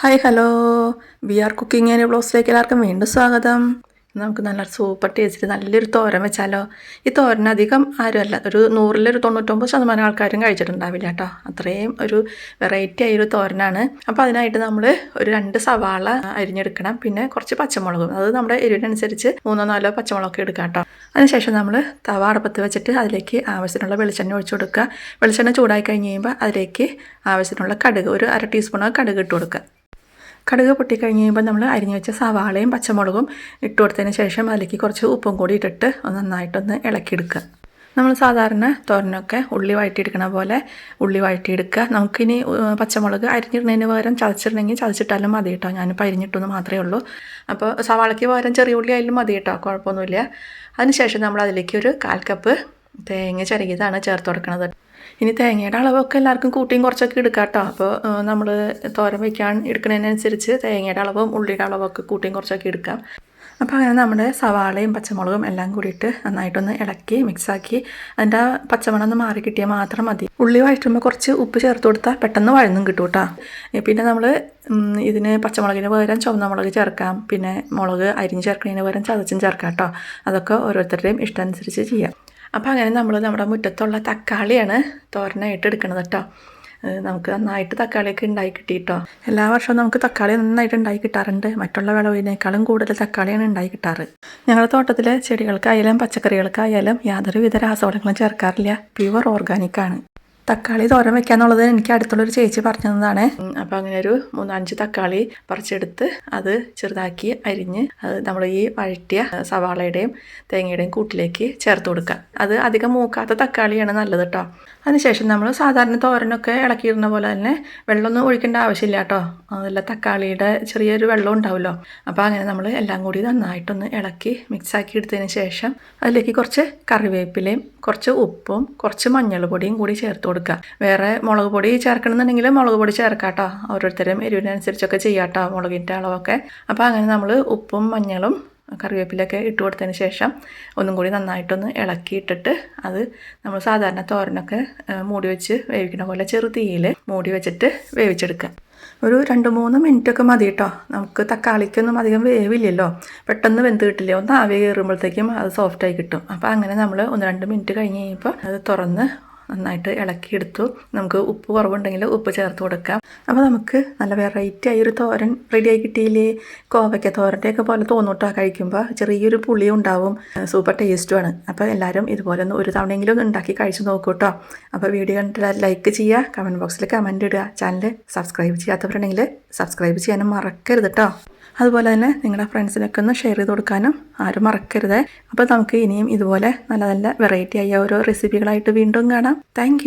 Hi hello we are cooking and ബ്ലോഗ്സിലേക്ക് എല്ലാവർക്കും വീണ്ടും സ്വാഗതം. നമുക്ക് നല്ല സൂപ്പർ ടേസ്റ്റിൽ നല്ലൊരു തോരൻ വെച്ചാലോ. ഈ തോരൻ അധികം ആരുമല്ല. ഒരു നൂറിലൊരു തൊണ്ണൂറ്റൊമ്പത് ശതമാനം ആൾക്കാരും കഴിച്ചിട്ടുണ്ടാവില്ല കേട്ടോ. അത്രയും ഒരു വെറൈറ്റി ആയൊരു തോരനാണ്. അപ്പോൾ അതിനായിട്ട് നമ്മൾ ഒരു രണ്ട് സവാള അരിഞ്ഞെടുക്കണം. പിന്നെ കുറച്ച് പച്ചമുളകും. അത് നമ്മുടെ എരിവിനനുസരിച്ച് മൂന്നോ നാലോ പച്ചമുളകൊക്കെ എടുക്കാം കേട്ടോ. അതിനുശേഷം നമ്മൾ തവ അടപ്പത്ത് വെച്ചിട്ട് അതിലേക്ക് ആവശ്യത്തിനുള്ള വെളിച്ചെണ്ണ ഒഴിച്ചു കൊടുക്കുക. വെളിച്ചെണ്ണ ചൂടായി കഴിഞ്ഞ് കഴിയുമ്പോൾ അതിലേക്ക് ആവശ്യത്തിനുള്ള കടുക് ഒരു അര ടീസ്പൂണോ കടുക് ഇട്ട് കൊടുക്കുക. കടുക് പൊട്ടിക്കഴിഞ്ഞ് കഴിയുമ്പോൾ നമ്മൾ അരിഞ്ഞു വെച്ച സവാളയും പച്ചമുളകും ഇട്ട് കൊടുത്തതിന് ശേഷം അതിലേക്ക് കുറച്ച് ഉപ്പും കൂടി ഇട്ടിട്ട് ഒന്ന് നന്നായിട്ടൊന്ന് ഇളക്കിയെടുക്കുക. നമ്മൾ സാധാരണ തോരനൊക്കെ ഉള്ളി വഴറ്റിയെടുക്കണ പോലെ ഉള്ളി വഴറ്റിയെടുക്കുക. നമുക്കിനി പച്ചമുളക് അരിഞ്ഞിടുന്നതിന് പകരം ചതച്ചിരുന്നെങ്കിൽ ചതച്ചിട്ടാലും മതി കേട്ടോ. ഞാനിപ്പോൾ അരിഞ്ഞിട്ടൊന്ന് മാത്രമേ ഉള്ളൂ. അപ്പോൾ സവാളയ്ക്ക് പകരം ചെറിയ ഉള്ളി ആയാലും മതി കേട്ടോ. കുഴപ്പമൊന്നുമില്ല. അതിനുശേഷം നമ്മൾ അതിലേക്ക് ഒരു കാൽ കപ്പ് തേങ്ങ ചിരകിയതാണ് ചേർത്ത് കൊടുക്കുന്നത് ഇനി തേങ്ങയുടെ അളവൊക്കെ എല്ലാവർക്കും കൂട്ടിയും കുറച്ചൊക്കെ എടുക്കാം കേട്ടോ. അപ്പോൾ നമ്മൾ തോരൻ വയ്ക്കാൻ എടുക്കുന്നതിനനുസരിച്ച് തേങ്ങയുടെ അളവും ഉള്ളിയുടെ അളവൊക്കെ കൂട്ടിയും കുറച്ചൊക്കെ എടുക്കാം. അപ്പോൾ അങ്ങനെ നമ്മുടെ സവാളയും പച്ചമുളകും എല്ലാം കൂടിയിട്ട് നന്നായിട്ടൊന്ന് ഇളക്കി മിക്സാക്കി അതിന്റെ പച്ചമണം ഒന്ന് മാറി കിട്ടിയാൽ മാത്രം മതി. ഉള്ളി വഴറ്റുമ്പോൾ കുറച്ച് ഉപ്പ് ചേർത്ത് കൊടുത്താൽ പെട്ടെന്ന് വഴന്നും കിട്ടും കേട്ടോ. പിന്നെ നമ്മൾ ഇതിന് പച്ചമുളകിന് പകരം ചുവന്ന മുളക് ചേർക്കാം. പിന്നെ മുളക് അരിഞ്ഞ് ചേർക്കുന്നതിന് പകരം ചതച്ചും ചേർക്കാം കേട്ടോ. അതൊക്കെ ഓരോരുത്തരുടെയും ഇഷ്ടമനുസരിച്ച് ചെയ്യാം. അപ്പോൾ അങ്ങനെ നമ്മൾ നമ്മുടെ മുറ്റത്തുള്ള തക്കാളിയാണ് തോരനായിട്ട് എടുക്കുന്നത് കേട്ടോ നമുക്ക് നന്നായിട്ട് തക്കാളിയൊക്കെ ഉണ്ടായി കിട്ടിയിട്ടോ. എല്ലാ വർഷവും നമുക്ക് തക്കാളി നന്നായിട്ട് ഉണ്ടായി കിട്ടാറുണ്ട്. മറ്റുള്ള വിളവിനേക്കാളും കൂടുതൽ തക്കാളിയാണ് ഉണ്ടായി കിട്ടാറ്. ഞങ്ങളുടെ തോട്ടത്തിലെ ചെടികൾക്കായാലും പച്ചക്കറികൾക്കായാലും യാതൊരുവിധ രാസവളങ്ങളും ചേർക്കാറില്ല. പ്യുവർ ഓർഗാനിക്കാണ് തക്കാളി തോരൻ വെക്കാന്നുള്ളത് എനിക്ക് അടുത്തുള്ളൊരു ചേച്ചി പറഞ്ഞു തന്നതാണ് അപ്പോൾ അങ്ങനെ ഒരു മൂന്നഞ്ച് തക്കാളി പറിച്ചെടുത്ത് അത് ചെറുതാക്കി അരിഞ്ഞ് അത് നമ്മൾ ഈ വഴറ്റിയ സവാളയുടെയും തേങ്ങയുടെയും കൂട്ടിലേക്ക് ചേർത്ത് കൊടുക്കുക അത് അധികം മൂക്കാത്ത തക്കാളിയാണ് നല്ലത് കേട്ടോ അതിനുശേഷം നമ്മൾ സാധാരണ തോരനൊക്കെ ഇളക്കിയിരുന്ന പോലെ തന്നെ വെള്ളമൊന്നും ഒഴിക്കേണ്ട ആവശ്യമില്ല കേട്ടോ അതല്ല തക്കാളിയുടെ ചെറിയൊരു വെള്ളം ഉണ്ടാവുമല്ലോ. അപ്പോൾ അങ്ങനെ നമ്മൾ എല്ലാം കൂടി നന്നായിട്ടൊന്ന് ഇളക്കി മിക്സാക്കി എടുത്തതിന് ശേഷം അതിലേക്ക് കുറച്ച് കറിവേപ്പിലയും കുറച്ച് ഉപ്പും കുറച്ച് മഞ്ഞൾ പൊടിയും കൂടി ചേർത്ത് വേറെ മുളക് പൊടി ചേർക്കണമെന്നുണ്ടെങ്കിൽ മുളക് പൊടി ചേർക്കാം കേട്ടോ ഓരോരുത്തരും എരിവിനനുസരിച്ചൊക്കെ ചെയ്യാട്ടോ മുളകിന്റെ അളവൊക്കെ. അപ്പോൾ അങ്ങനെ നമ്മൾ ഉപ്പും മഞ്ഞളും കറിവേപ്പിലൊക്കെ ഇട്ട് കൊടുത്തതിന് ശേഷം ഒന്നും കൂടി നന്നായിട്ടൊന്ന് ഇളക്കിയിട്ടിട്ട് അത് നമ്മൾ സാധാരണ തോരനൊക്കെ മൂടി വെച്ച് വേവിക്കണ പോലെ ചെറു തീയിൽ മൂടി വെച്ചിട്ട് വേവിച്ചെടുക്കുക ഒരു രണ്ട് മൂന്ന് മിനിറ്റൊക്കെ മതി കേട്ടോ നമുക്ക് തക്കാളിക്കൊന്നും അധികം വേവില്ലല്ലോ. പെട്ടെന്ന് വെന്ത് കിട്ടില്ല? ഒന്ന് ആവി കയറുമ്പോഴത്തേക്കും അത് സോഫ്റ്റായി കിട്ടും. അപ്പോൾ അങ്ങനെ നമ്മൾ ഒന്ന് രണ്ട് മിനിറ്റ് കഴിഞ്ഞ് കഴിയുമ്പോൾ അത് തുറന്ന് നന്നായിട്ട് ഇളക്കിയെടുത്തു. നമുക്ക് ഉപ്പ് കുറവുണ്ടെങ്കിൽ ഉപ്പ് ചേർത്ത് കൊടുക്കാം. അപ്പോൾ നമുക്ക് നല്ല വെറൈറ്റി ആയി ഒരു തോരൻ റെഡിയായി കിട്ടിയില്ലേ? കോവയ്ക്ക തോരന്റെയൊക്കെ പോലെ തോന്നൂട്ടാ കഴിക്കുമ്പോൾ. ചെറിയൊരു പുളി ഉണ്ടാവും. സൂപ്പർ ടേസ്റ്റുമാണ് അപ്പോൾ എല്ലാവരും ഇതുപോലെ ഒന്ന് ഒരു തവണയെങ്കിലും ഒന്ന് ഉണ്ടാക്കി കഴിച്ചു നോക്കൂ കേട്ടോ അപ്പോൾ വീഡിയോ കണ്ടിട്ട് ലൈക്ക് ചെയ്യുക കമന്റ് ബോക്സിൽ കമന്റ് ഇടുക. ചാനൽ സബ്സ്ക്രൈബ് ചെയ്യാത്തവരുണ്ടെങ്കിൽ സബ്സ്ക്രൈബ് ചെയ്യാനും മറക്കരുത് കേട്ടോ അതുപോലെ തന്നെ നിങ്ങളുടെ ഫ്രണ്ട്സിനൊക്കെ ഒന്ന് ഷെയർ ചെയ്ത് കൊടുക്കാനും ആരും മറക്കരുത്. അപ്പോൾ നമുക്ക് ഇനിയും ഇതുപോലെ നല്ല നല്ല വെറൈറ്റി ആയ ഓരോ റെസിപ്പികളായിട്ട് വീണ്ടും കാണാം. താങ്ക്